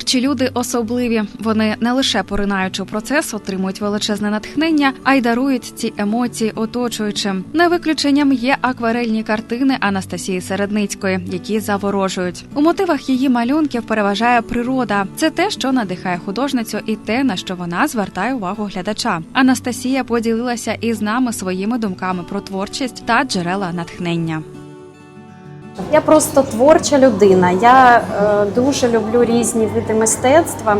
Творчі люди особливі. Вони не лише поринаючи у процес, отримують величезне натхнення, а й дарують ці емоції оточуючим. Не виключенням є акварельні картини Анастасії Середницької, які заворожують. У мотивах її малюнків переважає природа. Це те, що надихає художницю, і те, на що вона звертає увагу глядача. Анастасія поділилася із нами своїми думками про творчість та джерела натхнення. Я просто творча людина. Я е, дуже люблю різні види мистецтва.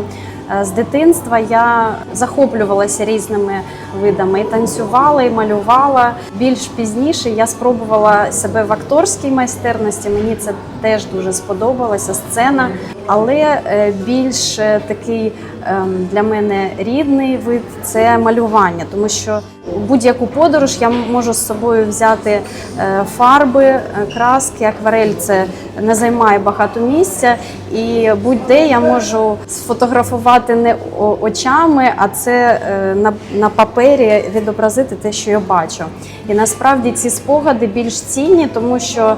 Е, З дитинства я захоплювалася різними видами і танцювала, і малювала. Більш пізніше я спробувала себе в акторській майстерності. Мені це теж дуже сподобалася сцена, але е, більш такий ем, для мене рідний вид це малювання, тому що у будь-яку подорож я можу з собою взяти е, фарби, е, краски, акварель це не займає багато місця, і будь-де я можу сфотографувати не очами, а це е, на, папері відобразити те, що я бачу. І насправді ці спогади більш цінні, тому що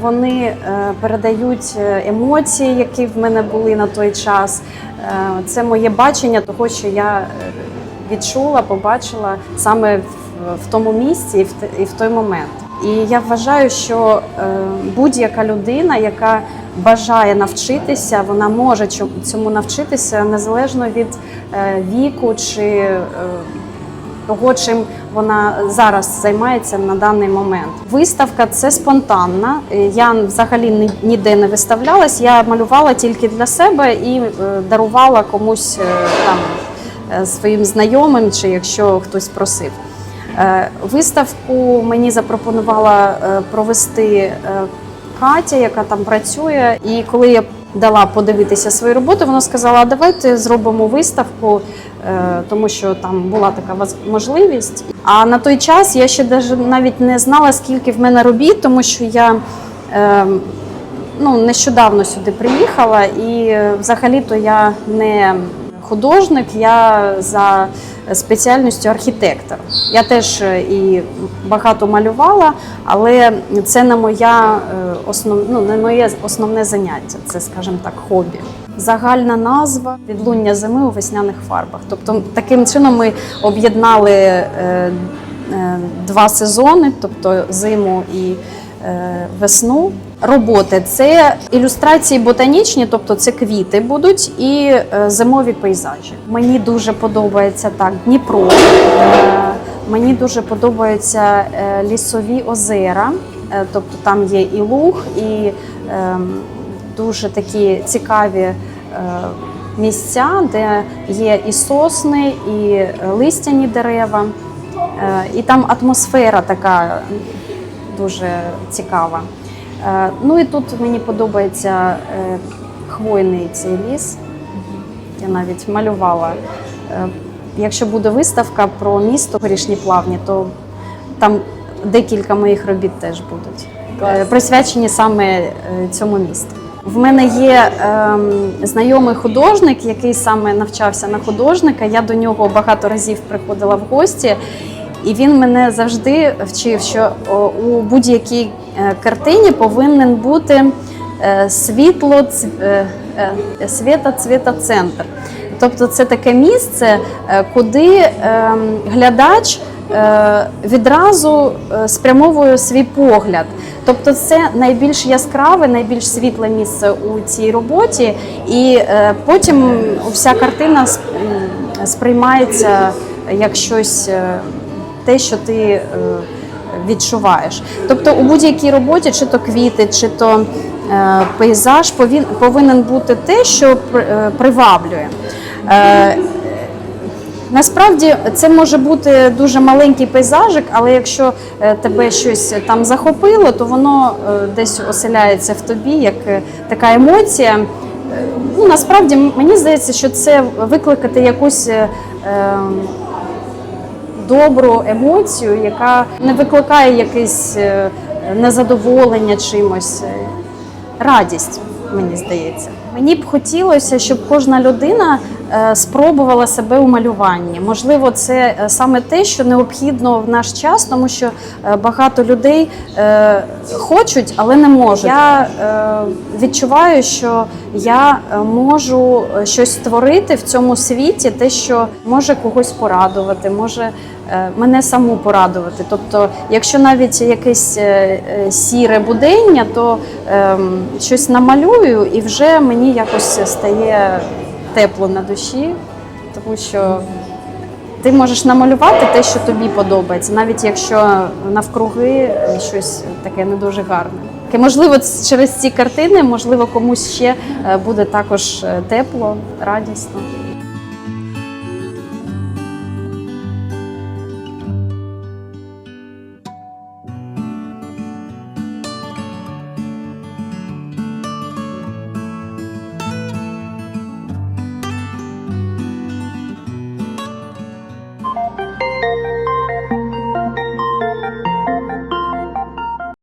вони передають емоції, які в мене були на той час. Це моє бачення того, що я відчула, побачила саме в, тому місці і в, той момент. І я вважаю, що е, будь-яка людина, яка бажає навчитися, вона може цьому навчитися незалежно від е, віку чи е, того, чим вона зараз займається на даний момент. Виставка це спонтанна. Я взагалі ні- ніде не виставлялась. Я малювала тільки для себе і дарувала комусь там своїм знайомим, чи якщо хтось просив. Е, Виставку мені запропонувала е, провести е, Катя, яка там працює. І коли я дала подивитися свої роботи, вона сказала: давайте зробимо виставку, е, тому що там була така можливість. А на той час я ще навіть не знала, скільки в мене робіт, тому що я. е, Ну, нещодавно сюди приїхала, і е, взагалі-то я не художник, я за спеціальністю архітектор. Я теж е, і багато малювала, але це не моя е, основ, ну, не моє основне заняття, це, скажімо так, хобі. Загальна назва відлуння зими у весняних фарбах. Тобто таким чином ми об'єднали е, два сезони, тобто зиму і весну. Роботи це ілюстрації ботанічні, тобто це квіти будуть і е, зимові пейзажі. Мені дуже подобається так Дніпро. Е, Мені дуже подобаються е, лісові озера, тобто там є і луг, і ем, дуже такі цікаві місця, де є і сосни, і листяні дерева. І там атмосфера така дуже цікава. Е, Ну і тут мені подобається е, хвойний цей ліс. Я навіть малювала. Е, Якщо буде виставка про місто Горішні Плавні, то там декілька моїх робіт теж будуть е, присвячені саме е, цьому місту. В мене є ем, знайомий художник, який саме навчався на художника. Я до нього багато разів приходила в гості, і він мене завжди вчив, що у будь-якій е, картині повинен бути е, світло, е, світа, цвіта, центр. Тобто це таке місце, куди ем, глядач відразу спрямовує свій погляд. Тобто це найбільш яскраве, найбільш світле місце у цій роботі, і потім вся картина сприймається як щось, те, що ти е, відчуваєш. Тобто у будь-якій роботі, чи то квіти, чи то е, пейзаж, повинен бути те, що е, приваблює. Насправді це може бути дуже маленький пейзажик, але якщо тебе щось там захопило, то воно десь оселяється в тобі як така емоція. Ну, насправді мені здається, що це викликати якусь е, е, добру емоцію, яка не викликає якесь е, незадоволення чимось, е, радість, мені здається. Мені б хотілося, щоб кожна людина е, спробувала себе у малюванні. Можливо, це саме те, що необхідно в наш час, тому що багато людей хочуть, але не можуть. Я відчуваю, що я можу щось створити в цьому світі, те, що може когось порадувати, може мене саму порадувати. Тобто, якщо навіть якесь е, е, сіре будення, то ем, щось намалюю і вже мені якось стає тепло на душі, тому що ти можеш намалювати те, що тобі подобається, навіть якщо навкруги е, щось таке не дуже гарне. Можливо, через ці картини, можливо, комусь ще е, буде також е, тепло, радісно.